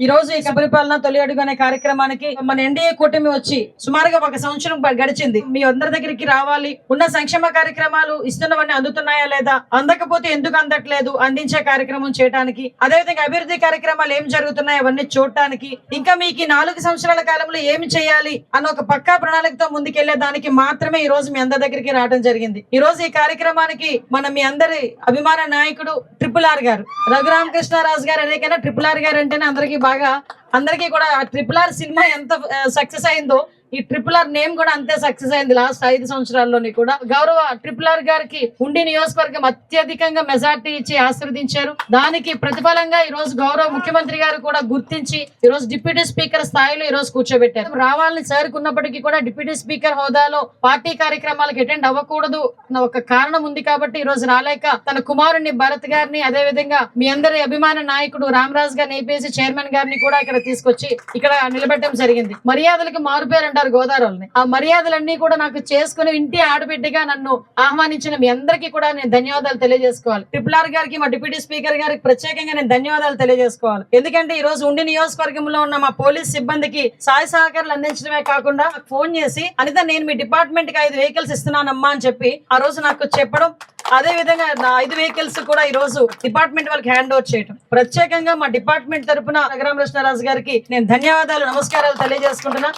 ఈ రోజు ఈ పరిపాలన తొలి అడుగు అనే కార్యక్రమానికి మన ఎన్డీఏ కూటమి వచ్చి సుమారుగా ఒక సంవత్సరం గడిచింది. మీ అందరి దగ్గరికి రావాలి. ఉన్న సంక్షేమ కార్యక్రమాలు ఇస్తున్నవన్నీ అందుతున్నాయా లేదా? అందకపోతే ఎందుకు అందట్లేదు? అందించే కార్యక్రమం చేయడానికి అదేవిధంగా అభివృద్ధి కార్యక్రమాలు ఏం జరుగుతున్నాయి అవన్నీ చూడటానికి. ఇంకా మీకు నాలుగు సంవత్సరాల కాలంలో ఏమి చేయాలి అన్న ఒక పక్కా ప్రణాళికతో ముందుకెళ్ళే దానికి మాత్రమే ఈ రోజు మీ అందరి దగ్గరికి రావడం జరిగింది. ఈ రోజు ఈ కార్యక్రమానికి మన మీ అందరి అభిమాన నాయకుడు ట్రిపుల్ ఆర్ గారు. రఘురామకృష్ణరాజు గారు అనేకైనా ట్రిపుల్ ఆర్ గారు అంటేనే అందరికీ బాగా అందరికీ కూడా ట్రిపుల్ ఆర్ సినిమా ఎంత సక్సెస్ అయిందో ఈ ట్రిపుల్ ఆర్ నేమ్ కూడా అంతే సక్సెస్ అయింది. లాస్ట్ ఐదు సంవత్సరాల్లోని కూడా. గౌరవ ట్రిపుల్ ఆర్ గారికి ఉండి నియోజకవర్గం అత్యధికంగా మెజార్టీ ఇచ్చి ఆశీర్వదించారు. దానికి ప్రతిఫలంగా ఈ రోజు గౌరవ ముఖ్యమంత్రి గారు కూడా గుర్తించి ఈ రోజు డిప్యూటీ స్పీకర్ స్థాయిలో ఈ రోజు కూర్చోబెట్టారు. రావాలని చేరుకున్నప్పటికీ కూడా డిప్యూటీ స్పీకర్ హోదాలో పార్టీ కార్యక్రమాలకు అటెండ్ అవ్వకూడదు అన్న ఒక కారణం ఉంది కాబట్టి ఈ రోజు రాలేక తన కుమారుని భరత్ గారిని అదే విధంగా మీ అందరి అభిమాన నాయకుడు రామరాజ్ గారిని ఏపీఎస్సీ చైర్మన్ గారిని కూడా ఇక్కడ తీసుకొచ్చి ఇక్కడ నిలబెట్టడం జరిగింది. మర్యాదలకు మారుపేరు అంటారు గోదావరిని ఆ మర్యాదలన్నీ కూడా నాకు చేసుకుని ఇంటి ఆడబిడ్డగా నన్ను ఆహ్వానించిన మీ అందరికీ కూడా నేను ధన్యవాదాలు తెలియజేసుకోవాలి. ట్రిపుల్ ఆర్ గారికి మా డిప్యూటీ స్పీకర్ గారికి ప్రత్యేకంగా నేను ధన్యవాదాలు తెలియజేసుకోవాలి. ఎందుకంటే ఈ రోజు ఉండి నియోజకవర్గంలో ఉన్న మా పోలీస్ సిబ్బందికి సాయ సహకారాలు అందించడమే కాకుండా ఫోన్ చేసి అనిత నేను మీ డిపార్ట్మెంట్కి ఐదు వెహికల్స్ ఇస్తున్నానమ్మా అని చెప్పి ఆ రోజు నాకు చెప్పడం అదే విధంగా నా ఐదు వెహికల్స్ కూడా ఈ రోజు డిపార్ట్మెంట్ వాళ్ళకి హ్యాండ్ ఓవర్ చేయడం ప్రత్యేకంగా మా డిపార్ట్మెంట్ తరపున రఘురామకృష్ణరాజు గారికి నేను ధన్యవాదాలు నమస్కారాలు తెలియజేసుకుంటున్నా.